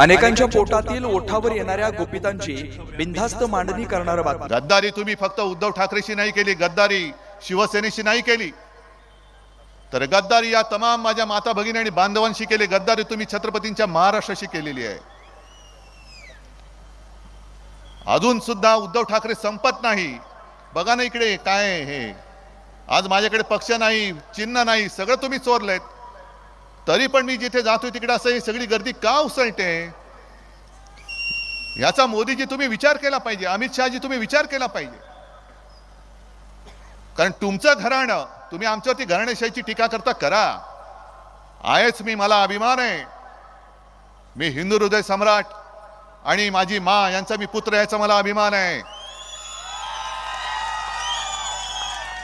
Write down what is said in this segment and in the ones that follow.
अनेकांच्या पोटातील ओठावर येणाऱ्या गोपितांची बिनधास्त मांडणी करणारं बातमी. गद्दारी तुम्ही फक्त उद्धव ठाकरेशी नाही केली गद्दारी शिवसेनेशी नाही केली. तर गद्दारी या तमाम माझ्या माता भगिनी आणि बांधवांशी केली गद्दारी तुम्ही छत्रपतींच्या महाराष्ट्राशी केलेली आहे. अजून सुद्धा उद्धव ठाकरे संपत नाही. बघा ना इकडे काय हे आज माझ्याकडे पक्ष नाही चिन्ह नाही सगळं तुम्ही चोरलेत. तरी पण मी जिथे जातोय तिकडे असं ही सगळी गर्दी का उसळते? याचा मोदीजी तुम्ही विचार केला पाहिजे अमित शहाजी तुम्ही विचार केला पाहिजे. कारण तुमचं घराणं तुम्ही आमच्यावरती घराणेशाहीची टीका करता करा. आहेच मी मला अभिमान आहे. मी हिंदू हृदय सम्राट आणि माझी मा यांचा मी पुत्र याचा मला अभिमान आहे.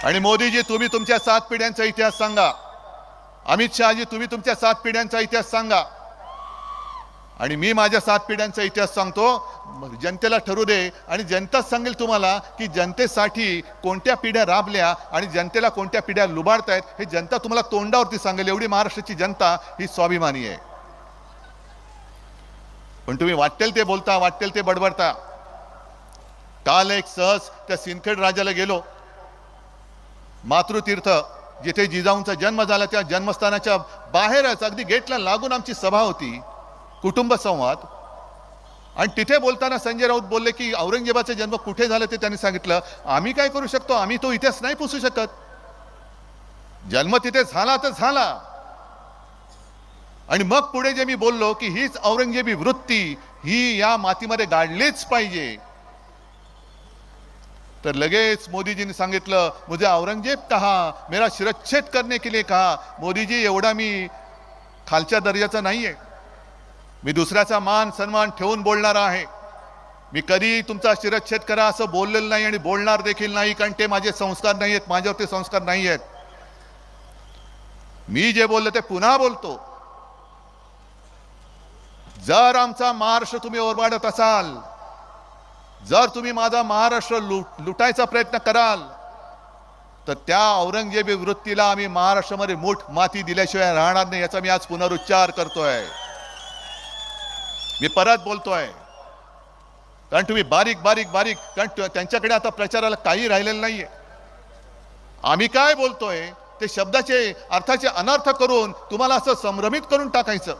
आणि मोदीजी तुम्ही तुमच्या सात पिढ्यांचा इतिहास सांगा. अमित शहाजी तुम्ही तुमच्या सात पिढ्यांचा इतिहास सांगा. आणि मी माझ्या सात पिढ्यांचा इतिहास सांगतो. जनतेला ठरू दे. आणि जनताच सांगेल तुम्हाला की जनतेसाठी कोणत्या पिढ्या राबल्या आणि जनतेला कोणत्या पिढ्या लुबाडतायत हे जनता तुम्हाला तोंडावरती सांगेल. एवढी महाराष्ट्राची जनता ही स्वाभिमानी आहे. पण तुम्ही वाटेल ते बोलता वाटेल ते बडबडता. काल एक सहज त्या सिंदखेड राजाला गेलो. मातृतीर्थ. जिथे जिजाऊंचा जन्म झाला त्या जन्मस्थानाच्या बाहेरच अगदी गेटला लागून आमची सभा होती कुटुंब संवाद. आणि तिथे बोलताना संजय राऊत बोलले की औरंगजेबाचा जन्म कुठे झाला ते त्यांनी सांगितलं आम्ही काय करू शकतो? आम्ही तो इतिहास नाही पुसू शकत. जन्म तिथे झाला तर झाला. आणि मग पुढे जे मी बोललो की हीच औरंगजेबी वृत्ती ही या मातीमध्ये गाडलीच पाहिजे. तर लगेच मोदीजींनी सांगितलं मुझे औरंगजेब कहा? मेरा शिरच्छेद करने के लिए कहा. मोदीजी एवढा मी खालच्या दर्जाचा नाही आहे मी दुसऱ्याचा मान सन्मान ठेवून बोलणार आहे. मी कधी तुमचा शिरच्छेद करा असं बोललेलं नाही आणि बोलणार देखील नाही कारण ते माझे संस्कार नाही आहेत माझ्यावरती संस्कार नाही आहेत मी जे बोललो ते पुन्हा बोलतो. जर आमचा महाराष्ट्र तुम्ही ओरबाडत असाल जर तुम्ही माझा महाराष्ट्र लुट लुटायचा प्रयत्न कराल तर त्या औरंगजेबी वृत्तीला आम्ही महाराष्ट्रामध्ये मूठ माती दिल्याशिवाय राहणार नाही याचा मी आज पुनरुच्चार करतोय. मी परत बोलतोय. कारण तुम्ही बारीक बारीक बारीक कारण त्यांच्याकडे आता प्रचाराला काही राहिलेलं नाहीये. आम्ही काय बोलतोय ते शब्दाचे अर्थाचे अनर्थ करून तुम्हाला असं संभ्रमित करून टाकायचं.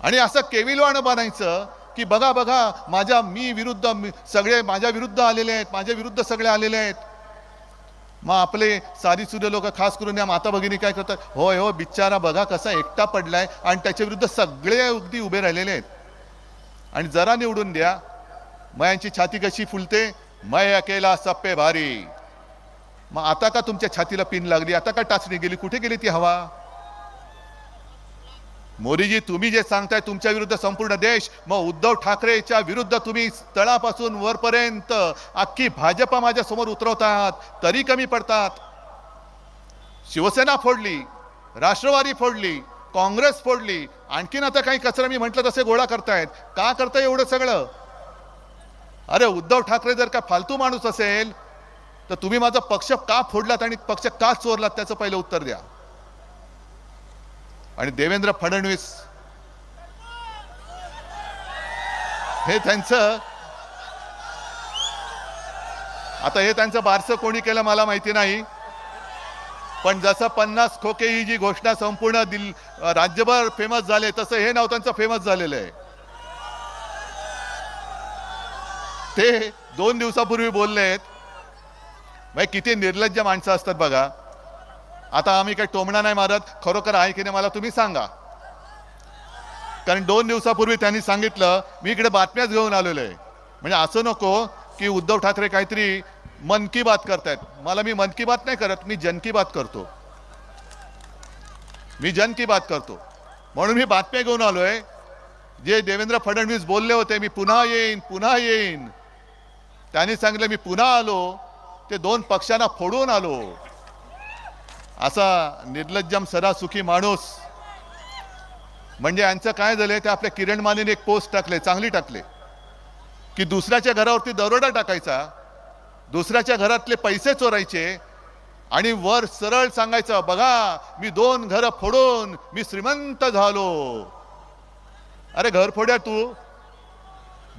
आणि असं केविलवाणं बनायचं की बघा बघा माझ्या मी विरुद्ध मी- सगळे माझ्या विरुद्ध आलेले आहेत माझ्या विरुद्ध सगळे आलेले आहेत. मग आपले सारी सुद्धा लोक खास करून या माता भगिनी काय करतात? होय हो बिचारा बघा कसा एकटा पडलाय आणि त्याच्या विरुद्ध सगळे अगदी उभे राहिलेले आहेत. आणि जरा निवडून द्या. मयांची छाती कशी फुलते? मय अकेला सप्पे भारी. मग आता का तुमच्या छातीला पिन लागली? आता का टाचणी गेली? कुठे गेली ती हवा? मोदीजी तुम्ही जे सांगताय तुमच्या विरुद्ध संपूर्ण देश मग उद्धव ठाकरेच्या विरुद्ध तुम्ही तळापासून वरपर्यंत अख्खी भाजपा माझ्यासमोर उतरवतात तरी कमी पडतात. शिवसेना फोडली राष्ट्रवादी फोडली काँग्रेस फोडली आणखीन आता काही कचरा मी म्हटलं तसे गोळा करतायत. का करताय एवढं सगळं? अरे उद्धव ठाकरे जर का फालतू माणूस असेल तर तुम्ही माझा पक्ष का फोडलात आणि पक्ष का चोरलात त्याचं पहिलं उत्तर द्या. आणि देवेंद्र फडणवीस. हे त्यांचं आता हे त्यांचं बारसं कोणी केलं मला माहिती नाही. पण जसं पन्नास खोके ही जी घोषणा संपूर्ण दिल राज्यभर फेमस झाले तसं हे नाव त्यांचं फेमस झालेलं आहे. ते दोन दिवसापूर्वी बोलले आहेत किती निर्लज्ज माणसं असतात बघा. आता आम्ही काही टोमणा नाही मारत खरोखर आहे की नाही मला तुम्ही सांगा. कारण दोन दिवसापूर्वी त्यांनी सांगितलं मी इकडे बातम्याच घेऊन आलेलो आहे म्हणजे असं नको की उद्धव ठाकरे काहीतरी मन की बात करतायत. मला मी मन की बात नाही करत मी जन की बात करतो. मी जन की बात करतो. म्हणून मी बातम्या घेऊन आलोय. जे देवेंद्र फडणवीस बोलले होते मी पुन्हा येईन पुन्हा येईन. त्यांनी सांगितलं मी पुन्हा आलो. ते दोन पक्षांना फोडून आलो. असा निर्लज्जम सदासुखी माणूस. म्हणजे यांचं काय झालंय ते आपल्या किरण मानेने एक पोस्ट टाकले चांगली टाकले. की दुसऱ्याच्या घरावरती दरोडा टाकायचा दुसऱ्याच्या घरातले पैसे चोरायचे आणि वर सरळ सांगायचं बघा मी दोन घरं फोडून मी श्रीमंत झालो. अरे घर फोड्या तू.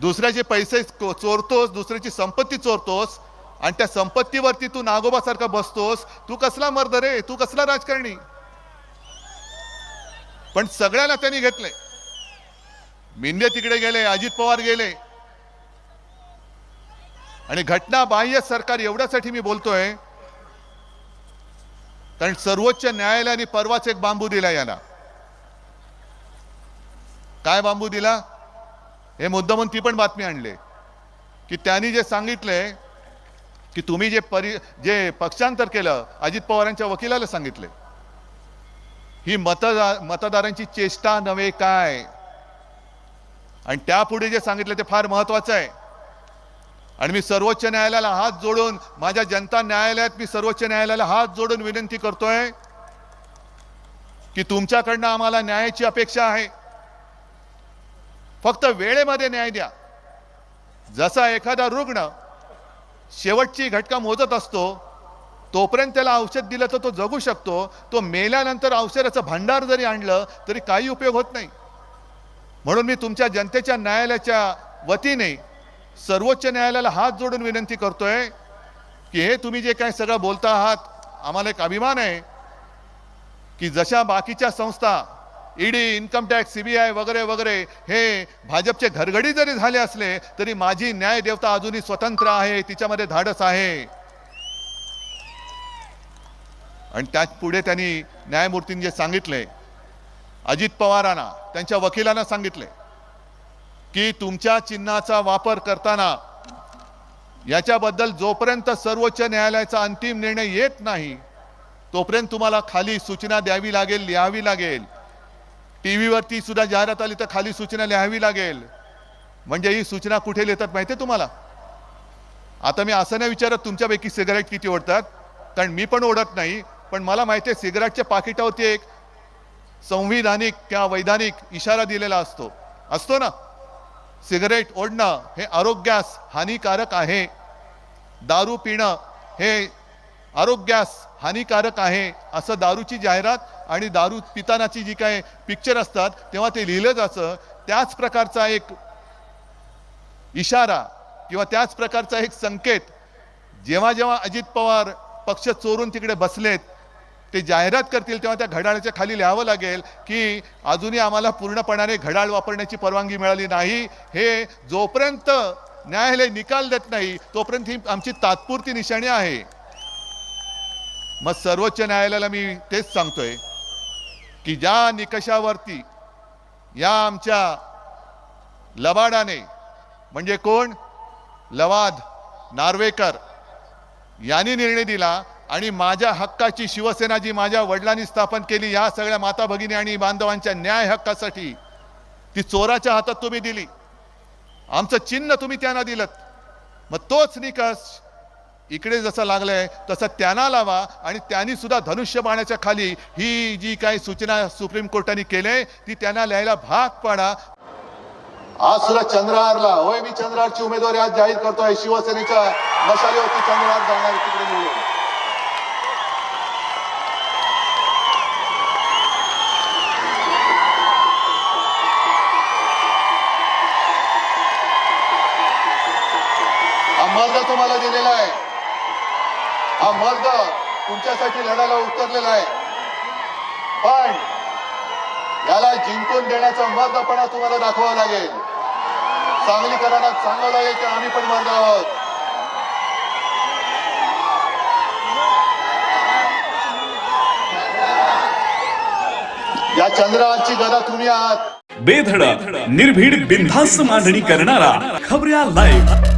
दुसऱ्याचे पैसे चोरतोस दुसऱ्याची संपत्ती चोरतोस आणि त्या संपत्तीवरती तू नागोबासारखा बसतोस तू कसला मर्द रे तू कसला राजकारणी? पण सगळ्याला त्यांनी घेतले. मिंदे तिकडे गेले अजित पवार गेले. आणि घटना बाह्य सरकार एवढ्यासाठी मी बोलतोय कारण सर्वोच्च न्यायालयाने परवाच एक बांबू दिला याला. काय बांबू दिला? हे मुद्दामून ती पण बातमी आणले की त्यांनी जे सांगितले की तुम्ही जे परि जे पक्षांतर केलं अजित पवारांच्या वकिलाला सांगितले. ही मतदार मतदारांची चेष्टा नव्हे काय? आणि त्यापुढे जे सांगितलं ते फार महत्वाचं आहे. आणि मी सर्वोच्च न्यायालयाला हात जोडून माझ्या जनता न्यायालयात मी सर्वोच्च न्यायालयाला हात जोडून विनंती करतोय की तुमच्याकडनं आम्हाला न्यायाची अपेक्षा आहे. फक्त वेळेमध्ये न्याय द्या. जसा एखादा रुग्ण शेवटची घटका मोजत असतो तोपर्यंत त्याला औषध दिलं तर तो जगू शकतो. तो मेल्यानंतर औषधाचं भांडार जरी आणलं तरी काही उपयोग होत नाही. म्हणून मी तुमच्या जनतेच्या न्यायालयाच्या वतीने सर्वोच्च न्यायालयाला हात जोडून विनंती करतोय की हे तुम्ही जे काय सगळं बोलता आहात आम्हाला एक अभिमान आहे की जशा बाकीच्या संस्था ईडी इन्कम टॅक्स सीबीआय वगैरे वगैरे हे भाजपचे घरगडी जरी झाले असले तरी माझी न्याय देवता अजूनही स्वतंत्र आहे तिच्यामध्ये धाडस आहे. आणि त्यात पुढे त्यांनी न्यायमूर्तींनी जे सांगितले अजित पवारांना त्यांच्या वकिलांना सांगितले की तुमच्या चिन्हाचा वापर करताना याच्याबद्दल जोपर्यंत सर्वोच्च न्यायालयाचा अंतिम निर्णय येत नाही तोपर्यंत तुम्हाला खाली सूचना द्यावी लागेल लिहावी लागेल. टी व्हीवरती सुद्धा जाहिरात आली तर खाली सूचना लिहावी लागेल. म्हणजे ही सूचना कुठे लिहितात माहिती आहे तुम्हाला? आता मी असं नाही विचारत तुमच्यापैकी सिगारेट किती ओढतात कारण मी पण ओढत नाही पण मला माहिती आहे सिगारेटच्या पाकिटावरती एक संविधानिक किंवा वैधानिक इशारा दिलेला असतो. असतो ना? सिगरेट ओढणं हे आरोग्यास हानिकारक आहे. दारू पिणं हे आरोग्यास हानिकारक आहे असं दारूची जाहिरात आणि दारू पितानाची जी काय पिक्चर असतात तेव्हा ते लिहिलं जातं त्याच प्रकारचा एक इशारा किंवा त्याच प्रकारचा एक संकेत. जेव्हा जेव्हा अजित पवार पक्ष चोरून तिकडे बसलेत ते जाहिरात करतील तेव्हा त्या घड्याळाच्या खाली लिहावं लागेल की अजूनही आम्हाला पूर्णपणाने घड्याळ वापरण्याची परवानगी मिळाली नाही. हे जोपर्यंत न्यायालय निकाल देत नाही तोपर्यंत ही आमची तात्पुरती निशाणी आहे. मग सर्वोच्च न्यायालयाला मी तेच सांगतोय. की ज्या निकषावरती या आमच्या लबाडाने म्हणजे कोण? लवाद नार्वेकर यांनी निर्णय दिला आणि माझ्या हक्काची शिवसेना जी माझ्या वडिलांनी स्थापन केली या सगळ्या माता भगिनी आणि बांधवांच्या न्याय हक्कासाठी ती चोराच्या हातात तुम्ही दिली. आमचं चिन्ह तुम्ही त्यांना दिलं मग तोच निकष इकडे जसं लागलंय तसं त्यांना लावा आणि त्यांनी सुद्धा धनुष्य बाणाच्या खाली ही जी काही सूचना सुप्रीम कोर्टाने केले ती त्यांना लिहायला भाग पाडा. आज सुद्धा चंद्रहारला होय मी चंद्रहारची उमेदवारी आज जाहीर करतोय. शिवसेनेच्या मशालीवरती चंद्रहार जाणार तिकडे निवडून. मर्द तुम्हाला दिलेला आहे. हा मर्द तुमच्यासाठी लढायला उतरलेला आहे. पण याला जिंकून देण्याचा मर्दपणा तुम्हाला दाखवावा लागेल. सांगलीकरांना सांगावं लागेल की आम्ही पण मर्द आहोत. या चंद्रावरची गदा तुम्ही आहात. बेधडक निर्भीड बिनधास्त मांडणी करणारा खबऱ्या लाईव्ह